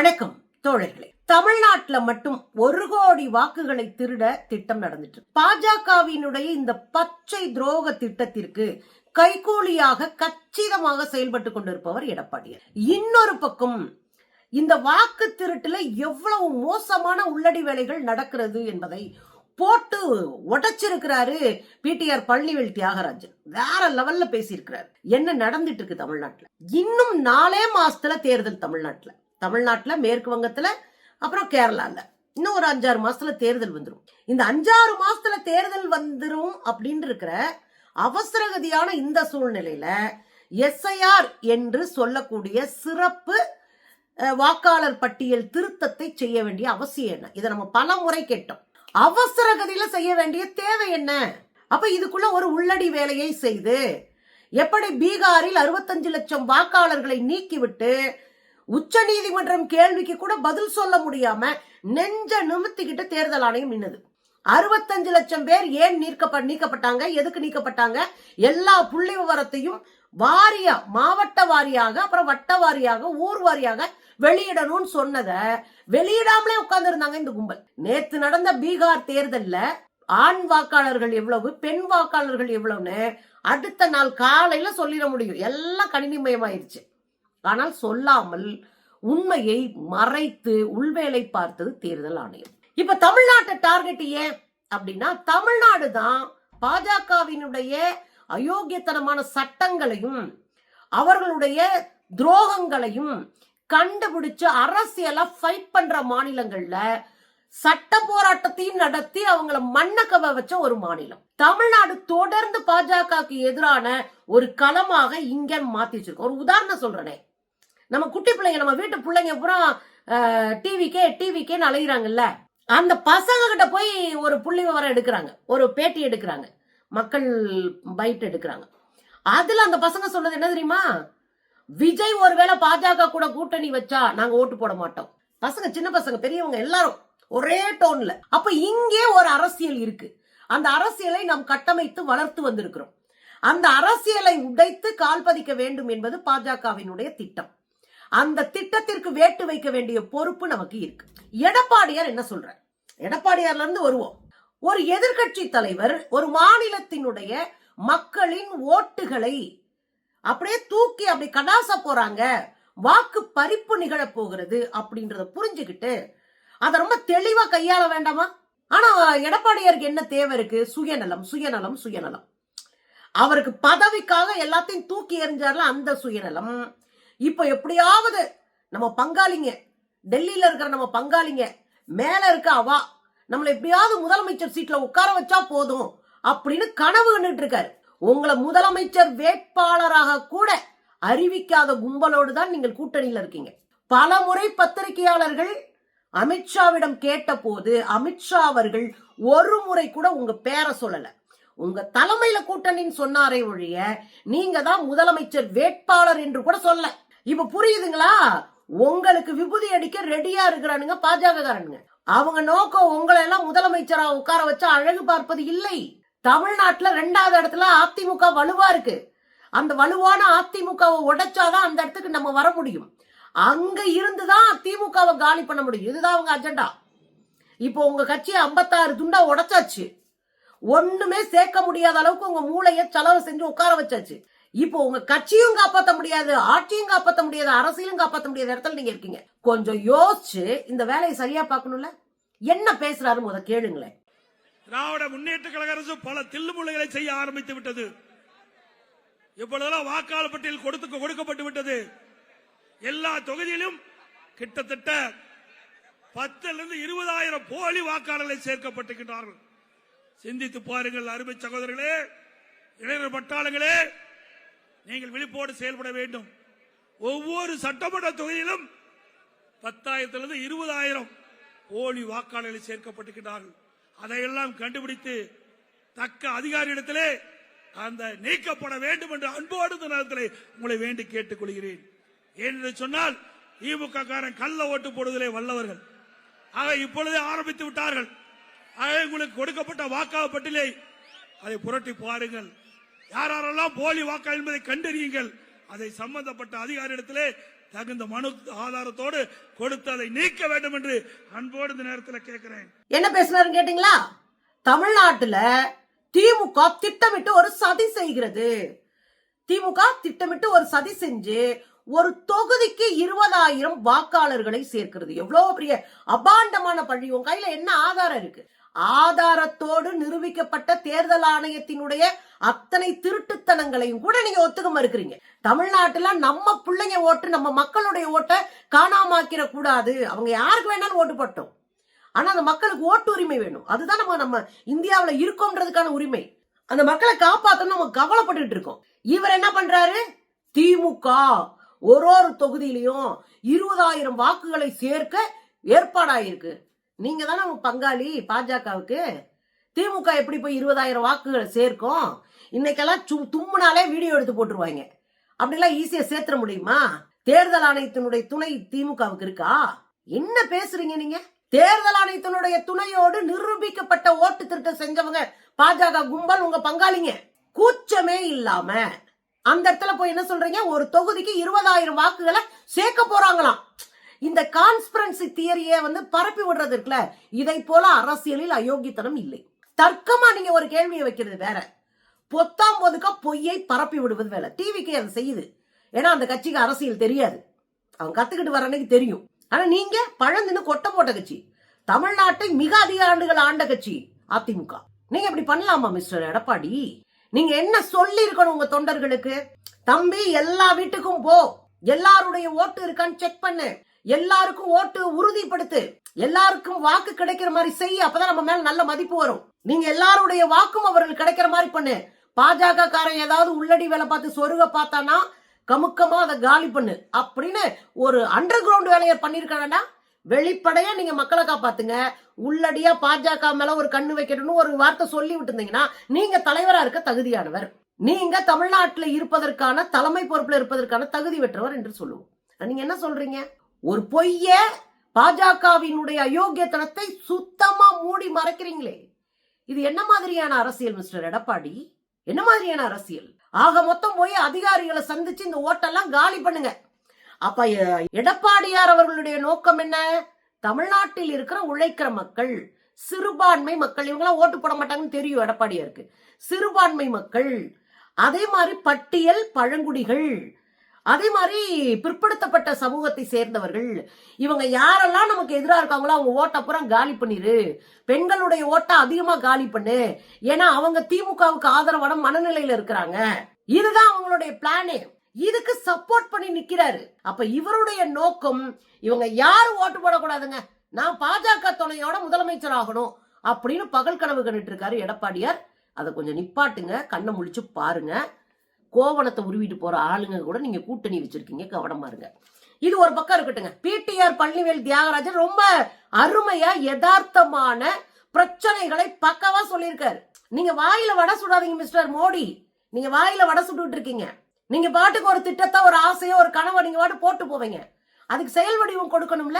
வணக்கம் தோழர்களே. தமிழ்நாட்டுல மட்டும் ஒரு கோடி வாக்குகளை திருட திட்டம் நடந்துட்டு பாஜகவினுடைய இந்த பச்சை துரோக திட்டத்திற்கு கைகூலியாக கச்சிதமாக செயல்பட்டு கொண்டிருப்பவர் எடப்பாடியார். இன்னொரு பக்கம் இந்த வாக்கு திருட்டுல எவ்வளவு மோசமான உள்ளடி வேலைகள் நடக்கிறது என்பதை போட்டு உடைச்சிருக்கிறாரு பிடிஆர் பழனிவேல் தியாகராஜன். வேற லெவல்ல பேசியிருக்கிறாரு. என்ன நடந்துட்டு இருக்கு தமிழ்நாட்டுல? இன்னும் நாலே மாசத்துல தேர்தல் தமிழ்நாட்டுல. தமிழ்நாட்டில் மேற்கு வங்கத்தில் அப்புறம் கேரளாவில் இன்னும் ஒரு அஞ்சாறு மாசத்துல தேர்தல் வந்துடும் இந்த அஞ்சாறு மாசத்துல தேர்தல் வந்துடும் அப்படின்னு இருக்கிற அவசரகதியான இந்த சூழ்நிலையில எஸ்ஐஆர் என்று சொல்லக்கூடிய சிறப்பு வாக்காளர் பட்டியல் திருத்தத்தை செய்ய வேண்டிய அவசியம் என்ன? இதை நம்ம பல முறை கேட்டோம். அவசர கதியில செய்ய வேண்டிய தேவை என்ன? அப்ப இதுக்குள்ள ஒரு உள்ளடி வேலையை செய்து எப்படி பீகாரில் அறுபத்தஞ்சு லட்சம் வாக்காளர்களை நீக்கிவிட்டு உச்ச நீதிமன்றம் கேள்விக்கு கூட பதில் சொல்ல முடியாம நெஞ்ச நிமித்திக்கிட்டு தேர்தல் ஆணையம் நின்னது. அறுபத்தஞ்சு லட்சம் பேர் ஏன் நீக்கப்ப நீக்கப்பட்டாங்க? எதுக்கு நீக்கப்பட்டாங்க? எல்லா புள்ளி விவரத்தையும் வாரியா மாவட்ட வாரியாக அப்புறம் வட்ட வாரியாக ஊர் வாரியாக வெளியிடணும்னு சொன்னத வெளியிடாமலே உட்கார்ந்து இந்த கும்பல். நேத்து நடந்த பீகார் தேர்தல்ல ஆண் வாக்காளர்கள் எவ்வளவு பெண் வாக்காளர்கள் எவ்வளவுன்னு அடுத்த நாள் காலையில சொல்லிட முடியும். எல்லாம் கணினிமயமாயிருச்சு. ஆனால் சொல்லாமல் உண்மையை மறைத்து உள்வேலை பார்த்தது தேர்தல் ஆணையம். இப்ப தமிழ்நாட்டை டார்கெட் ஏன் அப்படின்னா தமிழ்நாடு தான் பாஜகவினுடைய அயோக்கியத்தனமான சட்டங்களையும் அவர்களுடைய துரோகங்களையும் கண்டுபிடிச்சு அரசியலா ஃபைட் பண்ற மாநிலங்கள்ல சட்ட போராட்டத்தையும் நடத்தி அவங்கள மண்ணக்கவ வச்ச ஒரு மாநிலம். தமிழ்நாடு தொடர்ந்து பாஜகவுக்கு எதிரான ஒரு களமாக இங்க மாத்தி வச்சிருக்கோம். ஒரு உதாரணம் சொல்றேனே. நம்ம குட்டி பிள்ளைங்க நம்ம வீட்டு பிள்ளைங்க பூரா டிவிக்கே டிவிக்கேன்னு அலைகிறாங்கல்ல அந்த பசங்க கிட்ட போய் ஒரு புள்ளி விவரம் எடுக்கிறாங்க. ஒரு பேட்டி எடுக்கிறாங்க. மக்கள் பைட் எடுக்கிறாங்க. அதுல அந்த பசங்க சொன்னது என்ன தெரியுமா? விஜய் ஒருவேளை பாஜக கூட கூட்டணி வச்சா நாங்க ஓட்டு போட மாட்டோம். பசங்க சின்ன பசங்க பெரியவங்க எல்லாரும் ஒரே டோன்ல. அப்ப இங்கே ஒரு அரசியல் இருக்கு. அந்த அரசியலை நாம் கட்டமைத்து வளர்த்து வந்திருக்கிறோம். அந்த அரசியலை உடைத்து கால் பதிக்க வேண்டும் என்பது பாஜகவினுடைய திட்டம். அந்த திட்டத்திற்கு வேட்டு வைக்க வேண்டிய பொறுப்பு நமக்கு இருக்கு. எடப்பாடியார் என்ன சொல்ற எடப்பாடியார்ல இருந்து வருவோம். ஒரு எதிர்க்கட்சி தலைவர் ஒரு மாநிலத்தினுடைய மக்களின் ஓட்டுகளை அப்படியே தூக்கி அப்படி கடாச போறாங்க. வாக்கு பறிப்பு நிகழப்போகிறது அப்படின்றத புரிஞ்சுக்கிட்டு அதை ரொம்ப தெளிவா கையாள வேண்டாமா? ஆனா எடப்பாடியாருக்கு என்ன தேவை இருக்கு? சுயநலம் சுயநலம் சுயநலம். அவருக்கு பதவிக்காக எல்லாத்தையும் தூக்கி எறிஞ்சார்ல அந்த சுயநலம். இப்போ எப்படியாவது நம்ம பங்காளிங்க டெல்லியில இருக்கிற நம்ம பங்காளிங்க மேல இருக்க அவா நம்மளை எப்படியாவது முதலமைச்சர் சீட்ல உட்கார வச்சா போதும் அப்படின்னு கனவு கண்டுட்டு இருக்காரு. உங்களை முதலமைச்சர் வேட்பாளராக கூட அறிவிக்காத கும்பலோடு தான் நீங்கள் கூட்டணியில் இருக்கீங்க. பல முறை பத்திரிகையாளர்கள் அமித்ஷாவிடம் கேட்டபோது அமித்ஷா அவர்கள் ஒரு முறை கூட உங்க பேரை சொல்லல. உங்க தலைமையில கூட்டணின்னு சொன்னாரே ஒழிய நீங்க தான் முதலமைச்சர் வேட்பாளர் என்று கூட சொல்ல இப்ப புரியுதுங்களா? உங்களுக்கு விபூதி அடிக்க ரெடியா இருக்கிறானுங்க பாஜகக்காரனுங்க அவங்க நோக்கம் உங்களை எல்லாம் முதலமைச்சரா உட்கார வச்சா அழகு பார்ப்பது இல்லை. தமிழ்நாட்டுல ரெண்டாவது இடத்துல அதிமுக வலுவா இருக்கு. அந்த வலுவான அதிமுகவை உடைச்சாதான் அந்த இடத்துக்கு நம்ம வர முடியும். அங்க இருந்துதான் திமுகவை காலி பண்ண முடியும். இதுதான் அவங்க அஜெண்டா இப்போ உங்க கட்சியை ஐம்பத்தாறு துண்டா உடைச்சாச்சு. ஒண்ணுமே சேர்க்க முடியாத அளவுக்கு உங்க மூளைய செலவு செஞ்சு உட்கார வச்சாச்சு. இப்போ உங்க கட்சியும் காப்பாற்ற முடியாது ஆட்சியும் காப்பாற்ற முடியாது அரசியலும் காப்பாற்ற முடியாத இடத்துல நீங்க இருக்கீங்க. கொஞ்சம் யோசிச்சு இந்த வேலையை சரியா பார்க்கணும்ல? என்ன பேசுறாரு முத கேளுங்களேன். திராவிட முன்னேற்ற கழக அரசு பல தில்லுமுள்ளைகளை செய்ய ஆரம்பித்து விட்டது. இப்பொழுதெல்லாம் வாக்காளர் பட்டியல் கொடுத்து கொடுக்கப்பட்டு விட்டது. எல்லா தொகுதியிலும் கிட்டத்தட்ட பத்துல இருந்து இருபதாயிரம் போலி வாக்காளர்களை சேர்க்கப்பட்டிருக்கிறார்கள் சிந்தித்து பாருங்கள் அருமை சகோதரர்களே இளைஞர் பட்டாளங்களே நீங்கள் விழிப்போடு செயல்பட வேண்டும். ஒவ்வொரு சட்டமன்ற தொகுதியிலும் பத்தாயிரத்திலிருந்து இருபதாயிரம் போலி வாக்காளர்கள் சேர்க்கப்பட்டிருக்கிறார்கள் அதையெல்லாம் கண்டுபிடித்து தக்க அதிகாரியிடத்திலே அந்த நீக்கப்பட வேண்டும் என்று அன்போடு நேரத்தில் உங்களை வேண்டி கேட்டுக் கொள்கிறேன் ஏனென்று சொன்னால் திமுக காரன் கள்ள ஓட்டு போடுவதிலே வல்லவர்கள். ஆக இப்பொழுதே ஆரம்பித்து விட்டார்கள். ஆக உங்களுக்கு கொடுக்கப்பட்ட வாக்காளர் பட்டியலை அதை புரட்டி பாருங்கள். யாரெல்லாம் போலி வாக்காளர் என்பதை கண்டறியுங்கள். அதை சம்பந்தப்பட்ட அதிகாரியிடத்திலே தகுந்த மனு ஆதாரத்தோடு கொடுத்து அதை நீக்க வேண்டும் என்று அன்போடு இந்த நேரத்தில் கேட்கிறேன். என்ன பேசுனாருன்னு கேட்டீங்களா? தமிழ்நாட்டுல திமுக திட்டமிட்டு ஒரு சதி செய்கிறது. திமுக திட்டமிட்டு ஒரு சதி செஞ்சு ஒரு தொகுதிக்கு இருபதாயிரம் வாக்காளர்களை சேர்க்கிறது. எவ்வளவு பெரிய அபாண்டமான பழி. உன் கையில என்ன ஆதாரம் இருக்கு? ஆதாரத்தோடு நிரூபிக்கப்பட்ட தேர்தல் ஆணையத்தினுடைய அத்தனை திருட்டுத்தனங்களையும் கூட நீங்க ஒத்துக்க மறுக்கிறீங்க. தமிழ்நாட்டுல நம்ம பிள்ளைங்க ஓட்டு நம்ம மக்களுடைய ஓட்டை காணாமாக்கிற கூடாது. அவங்க யாருக்கு வேணாலும் ஓட்டு போட்டோம். ஆனா அந்த மக்களுக்கு ஓட்டு உரிமை வேணும். அதுதான் நம்ம நம்ம இந்தியாவில இருக்கோம்ன்றதுக்கான உரிமை. அந்த மக்களை காப்பாத்தணும் நம்ம கவலைப்பட்டு இருக்கோம். இவர் என்ன பண்றாரு? திமுக ஒரு ஒரு தொகுதியிலையும் இருபதாயிரம் வாக்குகளை சேர்க்க ஏற்பாடாயிருக்கு. நீங்க தானே பங்காளி பாஜகவுக்கு? திமுக எப்படி போய் இருபதாயிரம் வாக்குகளை சேர்க்கும்? இன்னைக்கெல்லாம் சு தும்முனாலே வீடியோ எடுத்து போட்டுருவாங்க. அப்படிலாம் ஈஸியா சேர்த்துட முடியுமா? தேர்தல் ஆணையத்தினுடைய துணை திமுகவுக்கு இருக்கா? என்ன பேசுறீங்க நீங்க? தேர்தல் ஆணையத்தினுடைய துணையோடு நிரூபிக்கப்பட்ட ஓட்டு திருட்டம் செஞ்சவங்க பாஜக கும்பல் உங்க பங்காளிங்க. கூச்சமே இல்லாம. அந்த இடத்துல போய் என்ன சொல்றீங்க? ஒரு தொகுதிக்கு இருபதாயிரம் வாக்குகளை சேர்க்க போறாங்களாம். இந்த கான்ஸ்பிரன்சி தியரியை வந்து பரப்பி விடுறது இருக்குல்ல? இதை போல அரசியலில் அயோக்கியத்தனம் இல்லை. தர்க்கமா நீங்க ஒரு கேள்வியை வைக்கிறது வேற. பொத்தாம் பொதுக்கா பொய்யை பரப்பி விடுவது வேலை டிவிக்கு அதை செய்யுது. ஏன்னா அந்த கட்சிக்கு அரசியல் தெரியாது. அவன் கத்துக்கிட்டு வர அன்னைக்கு தெரியும். ஆனா நீங்க பழந்துன்னு கொட்டை போட்ட கட்சி. தமிழ்நாட்டை மிக அதிக ஆண்டுகள் ஆண்ட கட்சி அதிமுக. நீங்க இப்படி பண்ணலாமா மிஸ்டர் எடப்பாடி? நீங்க என்ன சொல்லி இருக்கணும் உங்க தொண்டர்களுக்கு? தம்பி எல்லா வீட்டுக்கும் போ. எல்லாருடைய ஓட்டு இருக்கான்னு செக் பண்ணு. எல்லாருக்கும் ஓட்டு உறுதிப்படுத்து எல்லாருக்கும் வாக்கு கிடைக்கிற மாதிரி செய் அப்பதான் நம்ம மேல நல்ல மதிப்பு வரும். நீங்க எல்லாருடைய வாக்கும் அவர்கள் கிடைக்கிற மாதிரி பண்ணு. பாஜக காரன் ஏதாவது உள்ளடி வேலை பார்த்து சொருக பார்த்தானா கமுக்கமா அதை காலி பண்ணு. அப்படின்னு ஒரு அண்டர் கிரவுண்ட் வேலையை பண்ணிருக்கானா வெளிப்படையா நீங்க மக்களை காப்பாத்துங்க. உள்ளடியா பாஜக மேல ஒரு கண்ணு வைக்கணும்னு ஒரு வார்த்தை சொல்லி விட்டுருந்தீங்கன்னா நீங்க தலைவரா இருக்க தகுதியானவர். நீங்க தமிழ்நாட்டுல இருப்பதற்கான தலைமை பொறுப்புல இருப்பதற்கான தகுதி பெற்றவர் என்று சொல்லுவோம். நீங்க என்ன சொல்றீங்க? ஒரு பொய்ய பாஜகவினுடைய அயோக்கியத்தனத்தை சுத்தமா மூடி மறைக்கிறீங்களே. இது என்ன மாதிரியான அரசியல் மிஸ்டர் எடப்பாடி? என்ன மாதிரியான அரசியல்? ஆக மொத்தம் போய் அதிகாரிகளை சந்திச்சு இந்த ஓட்டெல்லாம் காலி பண்ணுங்க. அப்ப எடப்பாடியார் அவர்களுடைய நோக்கம் என்ன? தமிழ்நாட்டில் இருக்கிற உழைக்கிற மக்கள் சிறுபான்மை மக்கள் இவங்களாம் ஓட்டு போட மாட்டாங்கன்னு தெரியும் எடப்பாடியாருக்கு. சிறுபான்மை மக்கள் அதே மாதிரி பட்டியல் பழங்குடிகள் அதே மாதிரி பிற்படுத்தப்பட்ட சமூகத்தை சேர்ந்தவர்கள் இவங்க யாரெல்லாம் நமக்கு எதிராக இருக்காங்களோ அவங்க ஓட்ட அப்புறம் காலி பண்ணிரு. பெண்களுடைய ஓட்டை அதிகமா காலி பண்ணு. ஏன்னா அவங்க திமுகவுக்கு ஆதரவான மனநிலையில இருக்கிறாங்க. இதுதான் அவங்களுடைய பிளானே. இதுக்கு சப்போர்ட் பண்ணி நிக்கிறாரு. அப்ப இவருடைய நோக்கம் இவங்க யாரும் ஓட்டு போடக்கூடாதுங்க. நான் பாஜக துணையோட முதலமைச்சர் ஆகணும் அப்படின்னு பகல் கனவு கண்டுட்டு இருக்காரு எடப்பாடியார். அதை கொஞ்சம் நிப்பாட்டுங்க கண்ணை முழிச்சு பாருங்க. கோவணத்தை உருவிட்டு போற ஆளுங்க கூட நீங்க கூட்டணி வச்சிருக்கீங்க கவனமா இருங்க. இது ஒரு பக்கம் இருக்கட்டுங்க பிடிஆர் பழனிவேல் தியாகராஜன் ரொம்ப அருமையா யதார்த்தமான பிரச்சனைகளை பக்கவா சொல்லியிருக்காரு. நீங்க வாயில வடை சுடாதீங்க மிஸ்டர் மோடி. நீங்க வாயில வடை சுட்டுட்டு இருக்கீங்க. நீங்க பாட்டுக்கு ஒரு திட்டத்தை ஒரு ஆசையோ ஒரு கனவை நீங்க பாட்டு போட்டு போவீங்க. அதுக்கு செயல் வடிவம் கொடுக்கணும்ல?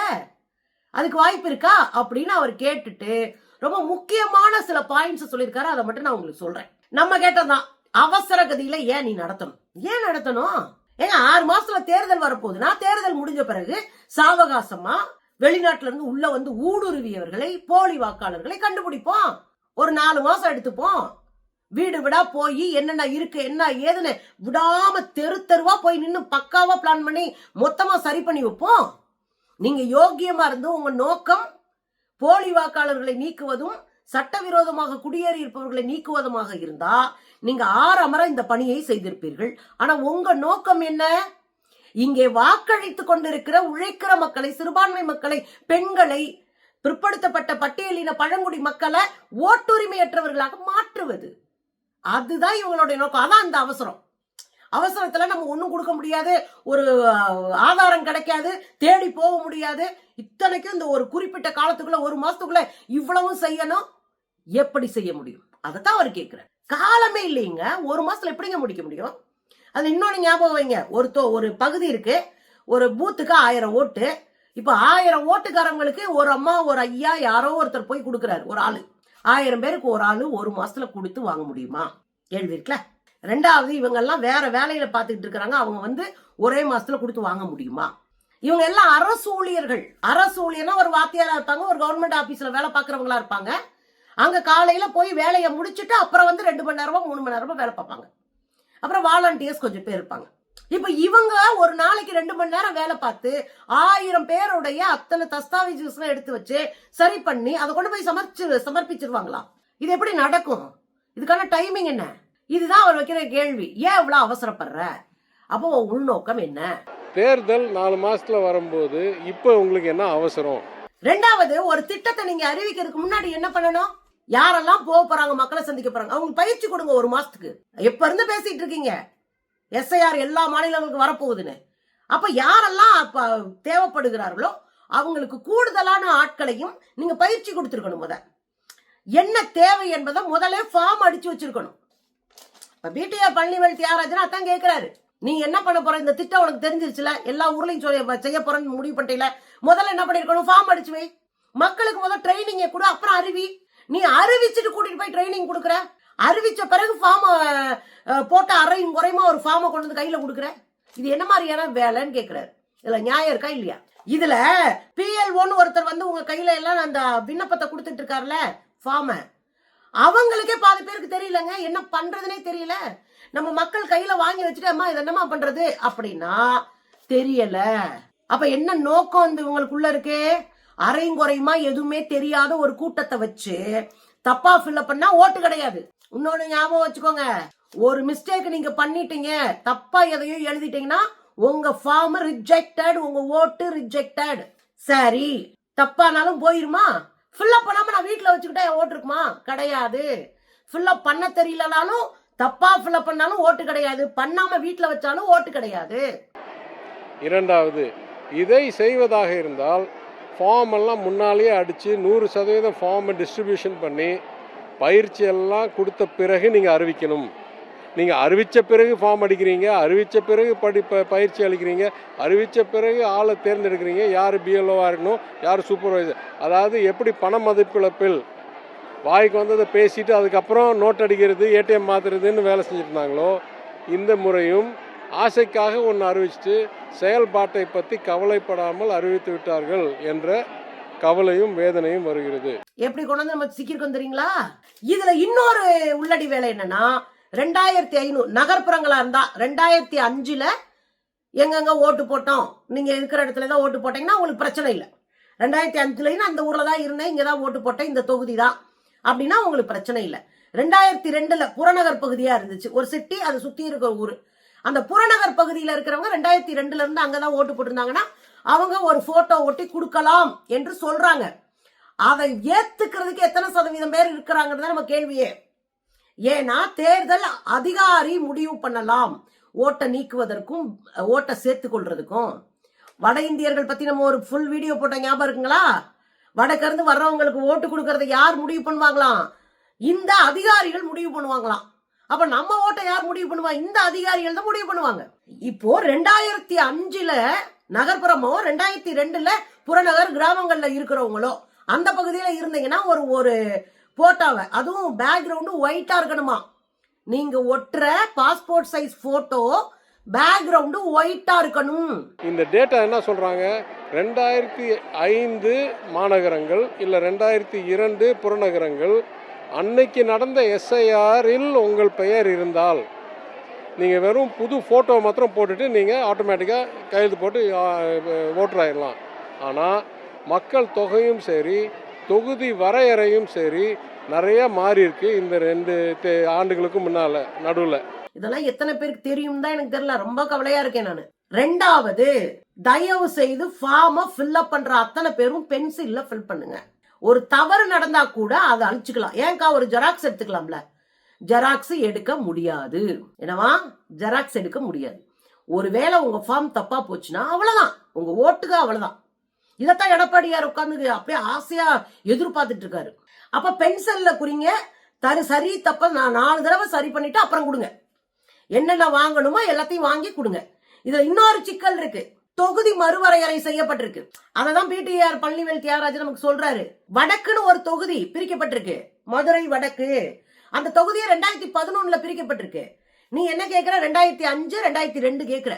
அதுக்கு வாய்ப்பு இருக்கா? அப்படின்னு அவர் கேட்டுட்டு ரொம்ப முக்கியமான சில பாயிண்ட்ஸ் சொல்லியிருக்காரு. அதை மட்டும் நான் உங்களுக்கு சொல்றேன். நம்ம கேட்டதான் அவசர கதியில ஏன் நீ நடத்தணும்? ஏன் நடத்தணும்? ஏங்க ஆறு மாசத்துல தேர்தல் வரப்போகுதுன்னா தேர்தல் முடிஞ்ச பிறகு சாவகாசமா வெளிநாட்டுல இருந்து உள்ள வந்து ஊடுருவியவர்களை போலி வாக்காளர்களை கண்டுபிடிப்போம். ஒரு நாலு மாசம் எடுத்துப்போம். வீடு விடா போய் என்னென்ன இருக்கு என்ன ஏதுன்னு விடாம தெரு தெருவா போய் நின்னு பக்காவா பிளான் பண்ணி மொத்தமா சரி பண்ணி வைப்போம். நீங்க யோக்கியமா இருந்து உங்க நோக்கம் போலி வாக்காளர்களை நீக்குவதும் சட்டவிரோதமாக குடியேறி இருப்பவர்களை நீக்குவதுமாக இருந்தா நீங்க ஆறமர இந்த பணியை செய்திருப்பீர்கள். ஆனா உங்க நோக்கம் என்ன? இங்கே வாக்களித்துக் கொண்டிருக்கிற உழைக்கிற மக்களை சிறுபான்மை மக்களை பெண்களை பிற்படுத்தப்பட்ட பட்டியலின பழங்குடி மக்களை ஓட்டுரிமையற்றவர்களாக மாற்றுவது. அதுதான் இவங்களுடைய நோக்கம். அதான் அந்த அவசரம். அவசரத்துல நம்ம ஒண்ணும் கொடுக்க முடியாது. ஒரு ஆதாரம் கிடைக்காது. தேடி போக முடியாது. இத்தனைக்கும் இந்த ஒரு குறிப்பிட்ட காலத்துக்குள்ள ஒரு மாசத்துக்குள்ள இவ்வளவும் செய்யணும். எப்படி செய்ய முடியும்? அதைத்தான் அவர் கேட்கிறார். காலமே இல்லைங்க. ஒரு மாசத்துல எப்படிங்க முடிக்க முடியும்? அது இன்னொன்னு ஞாபகம் வைங்க. ஒரு ஒரு பகுதி இருக்கு. ஒரு பூத்துக்கு ஆயிரம் ஓட்டு. இப்ப ஆயிரம் ஓட்டுக்காரங்களுக்கு ஒரு அம்மா ஒரு ஐயா யாரோ ஒருத்தர் போய் கொடுக்குறாரு. ஒரு ஆளு. ஆயிரம் பேருக்கு ஒரு ஆளு ஒரு மாசத்துல கொடுத்து வாங்க முடியுமா? கேள்வி இருக்குல்ல? ரெண்டாவது இவங்க எல்லாம் வேற வேலையில பாத்துக்கிட்டு இருக்கிறாங்க. அவங்க வந்து ஒரே மாசத்துல கொடுத்து வாங்க முடியுமா? இவங்க எல்லாம் அரசு ஊழியர்கள். அரசு ஊழியர்னா ஒரு வாத்தியாரா இருப்பாங்க. ஒரு கவர்மெண்ட் ஆபீஸ்ல வேலை பாக்குறவங்களா இருப்பாங்க. அங்க காலையில போய் வேலையை முடிச்சுட்டு அப்புறம் வந்து ரெண்டு மணி நேரமோ மூணு மணி நேரமோ வேலை பார்ப்பாங்க. அப்புறம் வாலண்டியர்ஸ் கொஞ்சம் பேர் இருப்பாங்க. இப்ப இவங்க ஒரு நாளைக்கு ரெண்டு மணி நேரம் வேலை பார்த்து ஆயிரம் பேருடைய அத்தனை தஸ்தாவேஜஸ் எடுத்து வச்சு சரி பண்ணி அதை கொண்டு போய் சமர்ச்சு சமர்ப்பிச்சிருவாங்களா? இது எப்படி நடக்கும்? இதுக்கான டைமிங் என்ன? இதுதான் அவர் வைக்கிற கேள்வி. ஏன் இவ்வளவு அவசரப்படுற? அப்போ உள்நோக்கம் என்ன? தேர்தல் நாலு மாசத்துல வரும்போது இப்போ உங்களுக்கு என்ன அவசரம்? ரெண்டாவது ஒரு திட்டத்தை நீங்க அறிவிக்கிறதுக்கு முன்னாடி என்ன பண்ணணும்? யாரெல்லாம் போக போறாங்க மக்களை சந்திக்க போறாங்க அவங்க பயிற்சி கொடுங்க ஒரு மாசத்துக்கு. எப்ப இருந்து பேசிட்டு இருக்கீங்க? எஸ்ஐஆர் எல்லா மாநிலங்களுக்கும் வரப்போகுதுன்னு. அப்ப யாரெல்லாம் அப்ப தேவைப்படுகிறார்களோ அவங்களுக்கு கூடுதலான ஆட்களையும் நீங்க பயிற்சி கொடுத்துருக்கணும் முத. என்ன தேவை என்பதை முதல்ல ஃபார்ம் அடிச்சு வச்சிருக்கணும். இப்ப பிடிஆர் பழனிவேல் தியாகராஜன் அதான் கேட்கிறாரு நீ என்ன பண்ண போற? இந்த திட்டம் உனக்கு தெரிஞ்சிருச்சுல? எல்லா ஊர்லயும் சொல்ல- செய்ய போறேன்னு முடிவு பண்ணிட்டீங்களா முதல்ல என்ன பண்ணிருக்கணும்? ஃபார்ம் அடிச்சு வை. மக்களுக்கு முதல் ட்ரைனிங்கை கொடு அப்புறம் அறிவி. நீ அறிவிச்சுட்டு கூட்டிட்டு போய் ட்ரைனிங் கொடுக்குற? அறிவிச்ச பிறகு ஃபார்மை போட்ட அறையும் குறையுமா ஒரு ஃபார்மை கொண்டு வந்து கையில கொடுக்குற? இது என்ன மாதிரியான வேலைன்னு கேட்குறாரு இதுல நியாயம் இருக்கா இல்லையா? இதுல பிஎல்ஓன்னு ஒருத்தர் வந்து உங்க கையில எல்லாம் அந்த விண்ணப்பத்தை கொடுத்துட்டு இருக்காருல்ல ஃபார்மை அவங்களுக்கே பாதி பேருக்கு தெரியலங்க. என்ன பண்றதுனே தெரியல. நம்ம மக்கள் கையில வாங்கி வச்சுட்டு அம்மா இது என்னம்மா பண்றது? அப்படின்னா தெரியல. அப்ப என்ன நோக்கம் வந்து இவங்களுக்குள்ள இருக்கு? அரைங்குறையுமா எதுவுமே தெரியாத ஒரு கூட்டத்தை வச்சு தப்பா ஃபில்அப் பண்ணா ஓட்டு கிடையாது. இன்னொன்னு ஞாபகம் வச்சுக்கோங்க. ஒரு மிஸ்டேக் நீங்க பண்ணிட்டீங்க தப்பா எதையும் எழுதிட்டீங்கன்னா உங்க ஃபார்ம் ரிஜெக்டட் உங்க ஓட்டு ரிஜெக்டட் சரி தப்பானாலும் போயிருமா? ஃபில்அப் பண்ணாம நான் வீட்டில் வச்சுக்கிட்டா என் ஓட்டு இருக்குமா? கிடையாது. ஃபில்அப் பண்ண தெரியலனாலும் தப்பா ஃபில்அப் பண்ணாலும் ஓட்டு கிடையாது. பண்ணாம வீட்டில் வச்சாலும் ஓட்டு கிடையாது. இரண்டாவது இதை செய்வதாக இருந்தால் ஃபார்ம் எல்லாம் முன்னாலேயே அடித்து நூறு சதவீதம் ஃபார்மை டிஸ்ட்ரிபியூஷன் பண்ணி பயிற்சி எல்லாம் கொடுத்த பிறகு நீங்கள் அறிவிக்கணும். நீங்கள் அறிவித்த பிறகு ஃபார்ம் அடிக்கிறீங்க அறிவித்த பிறகு படி ப- பயிற்சி அளிக்கிறீங்க அறிவித்த பிறகு ஆளை தேர்ந்தெடுக்கிறீங்க யார் பிஎல்ஓவாக இருக்கணும் யார் சூப்பர்வைசர் அதாவது எப்படி பண மதிப்பிழப்பில் வாய்க்கு வந்ததை பேசிட்டு அதுக்கப்புறம் நோட் அடிக்கிறது ஏடிஎம் மாற்றுறதுன்னு வேலை செஞ்சுட்டு இருந்தாங்களோ இந்த முறையும் ஆசைக்காக ஒன்று அறிவிச்சிட்டு செயல்பாட்டை பற்றி கவலைப்படாமல் அறிவித்து விட்டார்கள் என்ற கவலையும் வேதனையும் வருகிறது. எப்படி கொண்டு வந்து நம்ம சிக்கிருக்கோம் தெரியுங்களா? இதுல இன்னொரு உள்ளடி வேலை என்னன்னா ரெண்டாயிரத்தி ஐநூறு நகர்ப்புறங்களா இருந்தா ரெண்டாயிரத்தி அஞ்சுல எங்கெங்க ஓட்டு போட்டோம்? நீங்க இருக்கிற இடத்துல தான் ஓட்டு போட்டீங்கன்னா உங்களுக்கு பிரச்சனை இல்லை. ரெண்டாயிரத்தி அஞ்சுலயும் அந்த ஊர்ல தான் இருந்தேன் இங்க தான் ஓட்டு போட்டேன் இந்த தொகுதி தான். அப்படின்னா உங்களுக்கு பிரச்சனை இல்லை. ரெண்டாயிரத்தி ரெண்டுல புறநகர் பகுதியா இருந்துச்சு. ஒரு சிட்டி அதை சுத்தி இருக்கிற ஊர். அந்த புறநகர் பகுதியில் இருக்கிறவங்க ரெண்டாயிரத்தி ரெண்டுல இருந்து அங்கதான் ஓட்டு போட்டிருந்தாங்கன்னா அவங்க ஒரு போட்டோ ஒட்டி கொடுக்கலாம் என்று சொல்றாங்க. அதை ஏத்துக்கிறதுக்கு எத்தனை சதவீதம் பேர் இருக்கிறாங்கன்னு நம்ம கேள்வியே. ஏன்னா தேர்தல் அதிகாரி முடிவு பண்ணலாம். ஓட்டை நீக்குவதற்கும் ஓட்டை சேர்த்து கொள்றதுக்கும். வட இந்தியர்கள் பத்தி நம்ம ஒரு ஃபுல் வீடியோ போட்ட ஞாபகம் இருக்குங்களா? வடக்கிருந்து வர்றவங்களுக்கு ஓட்டு கொடுக்கறத யார் முடிவு பண்ணுவாங்களாம்? இந்த அதிகாரிகள் முடிவு பண்ணுவாங்களாம். அப்ப நம்ம ஓட்டை யார் முடிவு பண்ணுவா? இந்த அதிகாரிகள் தான் முடிவு பண்ணுவாங்க. இப்போ ரெண்டாயிரத்தி அஞ்சுல நகர்ப்புறமோ ரெண்டாயிரத்தி ரெண்டுல புறநகர் கிராமங்கள்ல இருக்கிறவங்களோ அந்த பகுதியில இருந்தீங்கன்னா ஒரு ஒரு போட்டோவை. அதுவும் பேக்ரவுண்டு ஒயிட்டா இருக்கணுமா? நீங்க ஒட்டுற பாஸ்போர்ட் சைஸ் போட்டோ பேக்ரவுண்டு ஒயிட்டா இருக்கணும். இந்த டேட்டா என்ன சொல்கிறாங்க ரெண்டாயிரத்தி ஐந்து மாநகரங்கள் இல்லை ரெண்டாயிரத்தி இரண்டு புறநகரங்கள் அன்னைக்கு நடந்த எஸ்ஐஆரில் உங்கள் பெயர் இருந்தால் நீங்கள் வெறும் புது ஃபோட்டோ மாத்திரம் போட்டுட்டு நீங்கள் ஆட்டோமேட்டிக்காக கையெழுத்து போட்டு ஓட்டர் ஆயிடலாம் ஆனால் மக்கள் தொகையும் சரி தொகுதி வரையறையும் சரி நிறைய மாறி இருக்கு இந்த ரெண்டு ஆண்டுகளுக்கும் ஆண்டுகளுக்கு முன்னால் நடுவில். இதெல்லாம் எத்தனை பேருக்கு தெரியும் தான் எனக்கு தெரியல. ரொம்ப கவலையா இருக்கேன் நான். ரெண்டாவது தயவு செய்து ஃபார்மை ஃபில்அப் பண்ற அத்தனை பேரும் பென்சில்ல ஃபில் பண்ணுங்க. ஒரு தவறு நடந்தா கூட அதை அழிச்சுக்கலாம். ஏன்க்கா? ஒரு ஜெராக்ஸ் எடுத்துக்கலாம்ல. ஜெராக்ஸ் எடுக்க முடியாது. என்னவா? ஜெராக்ஸ் எடுக்க முடியாது. ஒருவேளை உங்க ஃபார்ம் தப்பா போச்சுன்னா அவ்வளவுதான். உங்க ஓட்டுக்கு அவ்வளவுதான். இதைத்தான் எடப்பாடியார் உட்காந்து அப்படியே ஆசையா எதிர்பார்த்துட்டு இருக்காரு. அப்ப பென்சில்ல குறிங்க தரு சரி தப்ப நான் நாலு தடவை சரி பண்ணிட்டு அப்புறம் கொடுங்க. என்னென்ன வாங்கணுமோ எல்லாத்தையும் வாங்கி கொடுங்க. இதுல இன்னொரு சிக்கல் இருக்கு. தொகுதி மறுவரையறை செய்யப்பட்டிருக்கு. அததான் பிடிஆர் பழனிவேல் தியாகராஜன் நமக்கு சொல்றாரு. வடக்குன்னு ஒரு தொகுதி பிரிக்கப்பட்டிருக்கு. மதுரை வடக்கு. அந்த தொகுதியை ரெண்டாயிரத்தி பதினொன்னுல பிரிக்கப்பட்டிருக்கு. நீ என்ன கேட்குற ரெண்டாயிரத்தி அஞ்சு ரெண்டாயிரத்தி ரெண்டு கேட்குற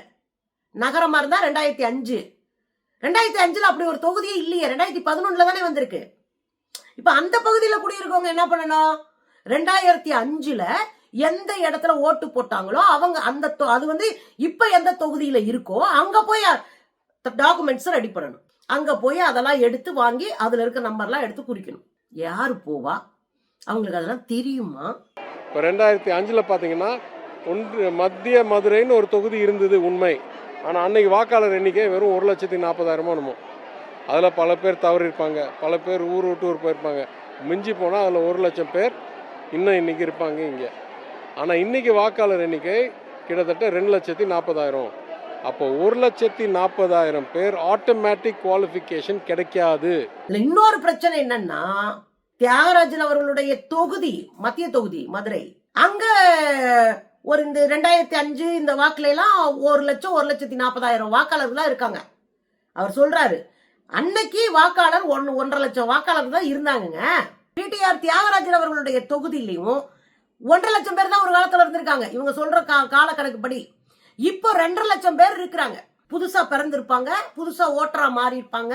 நகரமா இருந்தா ரெண்டாயிரத்தி அஞ்சு. ரெண்டாயிரத்தி அஞ்சுல அப்படி ஒரு தொகுதியே இல்லையே. ரெண்டாயிரத்தி பதினொன்னுல தானே வந்திருக்கு. இப்ப அந்த பகுதியில குடியிருக்கவங்க என்ன பண்ணணும்? ரெண்டாயிரத்தி அஞ்சுல எந்த இடத்துல ஓட்டு போட்டாங்களோ அவங்க அந்த தொ- அது வந்து இப்ப எந்த தொகுதியில இருக்கோ அங்க போய் டாக்குமெண்ட்ஸ் ரெடி பண்ணணும். அங்க போய் அதெல்லாம் எடுத்து வாங்கி அதுல இருக்க நம்பர்லாம் எடுத்து குறிக்கணும். யாரு போவா? அவங்களுக்கு அதெல்லாம் தெரியுமா? இப்போ ரெண்டாயிரத்தி அஞ்சில் பார்த்தீங்கன்னா ஒன்று மத்திய மதுரைன்னு ஒரு தொகுதி இருந்தது உண்மை. ஆனால் அன்னைக்கு வாக்காளர் எண்ணிக்கை வெறும் ஒரு லட்சத்தி நாற்பதாயிரமோ என்னமோ. அதில் பல பேர் தவறியிருப்பாங்க. பல பேர் ஊர் விட்டு ஊர் போயிருப்பாங்க. மிஞ்சி போனால் அதில் ஒரு லட்சம் பேர் இன்னும் இன்றைக்கி இருப்பாங்க இங்கே. ஆனால் இன்றைக்கி வாக்காளர் எண்ணிக்கை கிட்டத்தட்ட ரெண்டு லட்சத்தி நாற்பதாயிரம். அப்போ ஒரு லட்சத்தி நாற்பதாயிரம் பேர் ஆட்டோமேட்டிக் குவாலிஃபிகேஷன் கிடைக்காது. இன்னொரு பிரச்சனை என்னன்னா தியாகராஜன் அவர்களுடைய தொகுதி மத்திய தொகுதி மதுரை. அங்க ஒரு இந்த ரெண்டாயிரத்தி அஞ்சு இந்த வாக்குல எல்லாம் ஒரு லட்சம் ஒரு லட்சத்தி நாற்பதாயிரம் வாக்காளர்கள் இருக்காங்க. அவர் சொல்றாரு அன்னைக்கு வாக்காளர் ஒன்னு ஒன்றரை லட்சம் வாக்காளர் தான் இருந்தாங்கங்க. பிடிஆர் தியாகராஜன் அவர்களுடைய தொகுதியிலையும் ஒன்றரை லட்சம் பேர் தான் ஒரு காலத்தில் இருந்திருக்காங்க. இவங்க சொல்ற கா காலக்கணக்குப்படி. இப்போ ரெண்டரை லட்சம் பேர் இருக்கிறாங்க. புதுசாக பிறந்திருப்பாங்க புதுசாக ஓட்டரா மாறி இருப்பாங்க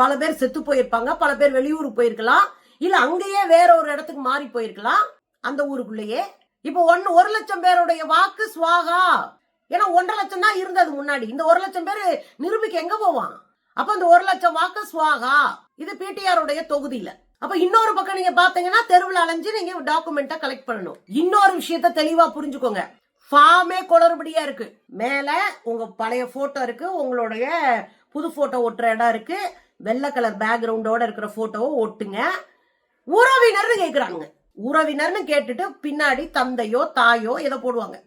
பல பேர் செத்து போயிருப்பாங்க பல பேர் வெளியூருக்கு போயிருக்கலாம். இல்லை அங்கேயே வேற ஒரு இடத்துக்கு மாறி போயிருக்கலாம். அந்த ஊருக்குள்ளேயே. இப்போ ஒன்று ஒரு லட்சம் பேருடைய வாக்கு சுவாகா. ஏன்னா ஒன்றரை லட்சம் தான் இருந்தது முன்னாடி. இந்த ஒரு லட்சம் பேர் நிரூபிக்க எங்க போவான்? அப்போ இந்த ஒரு லட்சம் வாக்கு சுவாகா. இது பிடிஆருடைய தொகுதியில் தொகுதியில. அப்ப இன்னொரு பக்கம் நீங்க பாத்தீங்கன்னா தெருவில் அலைஞ்சு நீங்க டாக்குமெண்ட்டை கலெக்ட் பண்ணணும். இன்னொரு விஷயத்த தெளிவா புரிஞ்சுக்கோங்க. ஃபார்மே குளறுபடியா இருக்கு. மேல உங்க பழைய போட்டோ இருக்கு. உங்களுடைய புது போட்டோ ஒட்டுற இடம் இருக்கு. வெள்ளை கலர் பேக்ரவுண்டோட இருக்கிற போட்டோவை ஒட்டுங்க. உறவினர்னு கேக்குறாங்க. உறவினர்னு கேட்டுட்டு பின்னாடி தந்தையோ தாயோ ஏதோ போடுவாங்க.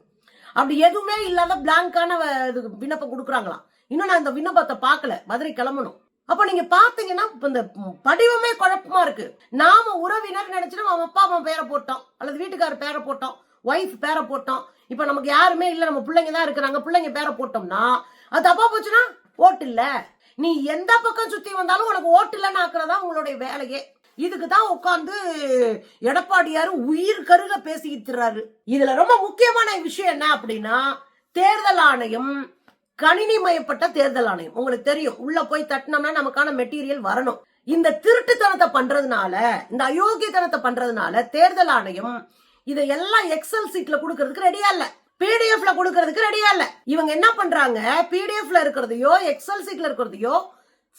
அப்படி எதுவுமே இல்லாத பிளாங்கான இது விண்ணப்பம் கொடுக்குறாங்களாம். இன்னும் நான் இந்த விண்ணப்பத்தை பார்க்கல. மதுரை கிளம்பணும். அப்ப நீங்க பாத்தீங்கன்னா இந்த படிவமே குழப்பமா இருக்கு. நாம உறவினர் நினைச்சிடும் அவன் அப்பா அவன் பேரை போட்டோம் அல்லது வீட்டுக்காரர் பேரை போட்டோம் ஒய்ஃப் பேரை போட்டோம் இப்ப நமக்கு யாருமே இல்ல. நம்ம பிள்ளைங்க தான் இருக்கிறாங்க. பிள்ளைங்க பேரை போட்டோம்னா அது தப்பா போச்சுன்னா ஓட்டு இல்ல. நீ எந்த பக்கம் சுத்தி வந்தாலும் உனக்கு ஓட்டு இல்லைன்னு ஆக்குறதா உங்களுடைய வேலையே. இதுக்கு தான் உட்காந்து எடப்பாடியார் உயிர் கருக பேசிக்கிறாரு இதுல ரொம்ப முக்கியமான விஷயம் என்ன அப்படின்னா தேர்தல் ஆணையம் கணினிமயப்பட்ட தேர்தல் ஆணையம். உங்களுக்கு தெரியும் உள்ள போய் தட்டினோம்னா நமக்கான மெட்டீரியல் வரணும். இந்த திருட்டுத்தனத்தை பண்றதுனால இந்த அயோக்கியத்தனத்தை பண்றதுனால தேர்தல் ஆணையம் இதை எல்லாம் எக்ஸல் சீட்ல கொடுக்கறதுக்கு ரெடியா இல்ல. பிடிஎஃப்ல கொடுக்கறதுக்கு ரெடியா இல்ல. இவங்க என்ன பண்றாங்க? பிடிஎஃப்ல இருக்கிறதையோ எக்ஸல் சீட்ல இருக்கிறதையோ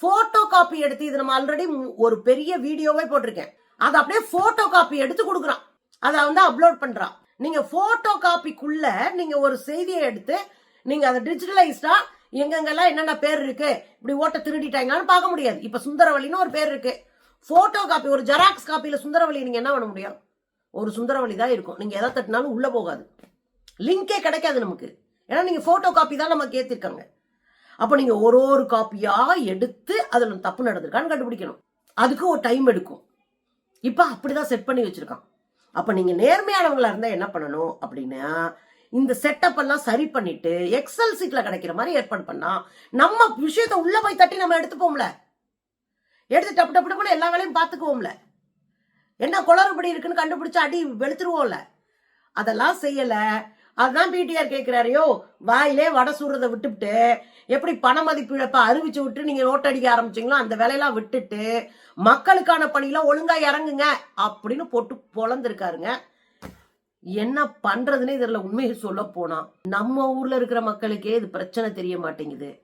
போட்டோ காப்பி எடுத்து இது நம்ம ஆல்ரெடி ஒரு பெரிய வீடியோவே போட்டிருக்கேன். அதை அப்படியே போட்டோ காப்பி எடுத்து கொடுக்குறான். அதை வந்து அப்லோட் பண்றான். நீங்க போட்டோ காப்பிக்குள்ள நீங்க ஒரு செய்தியை எடுத்து நீங்க அதை டிஜிட்டலைஸ்டா எங்கெங்கெல்லாம் என்னென்ன பேர் இருக்கு இப்படி ஓட்ட திருடிட்டாங்களான்னு பார்க்க முடியாது. இப்ப சுந்தரவழின்னு ஒரு பேர் இருக்கு. போட்டோ காப்பி ஒரு ஜெராக்ஸ் காப்பியில சுந்தரவழி நீங்க என்ன பண்ண முடியும்? ஒரு சுந்தரவழி தான் இருக்கும். நீங்க எதை தட்டினாலும் உள்ள போகாது. லிங்கே கிடைக்காது நமக்கு. ஏன்னா நீங்க போட்டோ காப்பி தான் நமக்கு ஏத்திருக்காங்க. அப்ப நீங்க ஒரு ஒரு காப்பியாக எடுத்து அதுல தப்பு நடந்திருக்கான்னு கண்டுபிடிக்கணும். அதுக்கு ஒரு டைம் எடுக்கும். இப்ப அப்படிதான் செட் பண்ணி வச்சிருக்கான். அப்ப நீங்க நேர்மையானவங்களா இருந்தா என்ன பண்ணணும் அப்படின்னா இந்த செட்டப் எல்லாம் சரி பண்ணிட்டு எக்ஸல் சீட்ல கிடைக்கிற மாதிரி ஏற்பாடு பண்ணா நம்ம விஷயத்த உள்ள போய் தட்டி நம்ம எடுத்துப்போம்ல. எடுத்து டப்பு டப்பு டப்புனு எல்லா வேலையும் பார்த்துக்குவோம்ல. என்ன குளறுபடி இருக்குன்னு கண்டுபிடிச்சு அடி வெளுத்துருவோம்ல. அதெல்லாம் செய்யல. அதுதான் பிடிஆர் கேட்கிறாரையோ வாயிலே வடை சுடுறதை விட்டுவிட்டு எப்படி பண மதிப்பு இழப்பை அறிவிச்சு விட்டு நீங்க நோட் அடிக்க ஆரம்பிச்சிங்களோ அந்த வேலையெல்லாம் விட்டுட்டு மக்களுக்கான பணியெல்லாம் ஒழுங்கா இறங்குங்க அப்படின்னு போட்டு பொழந்திருக்காருங்க. என்ன பண்றதுன்னு இதுல உண்மையை சொல்ல போனா. நம்ம ஊர்ல இருக்கிற மக்களுக்கே இது பிரச்சனை தெரிய மாட்டேங்குது.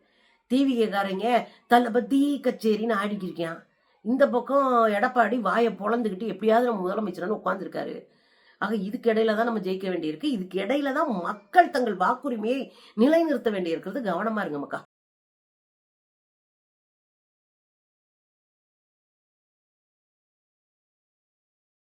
டிவிக்காரங்க தளபதி கச்சேரின்னு ஆடிக்கிருக்கேன் இந்த பக்கம் எடப்பாடி வாயை பொழந்துக்கிட்டு எப்படியாவது நம்ம முதலமைச்சர்னு உட்காந்துருக்காரு ஆக இதுக்கு இடையில தான் நம்ம ஜெயிக்க வேண்டியிருக்கு. இதுக்கு இடையில தான் மக்கள் தங்கள் வாக்குரிமையை நிலைநிறுத்த வேண்டியிருக்கிறது. கவனமா இருங்க மக்கா.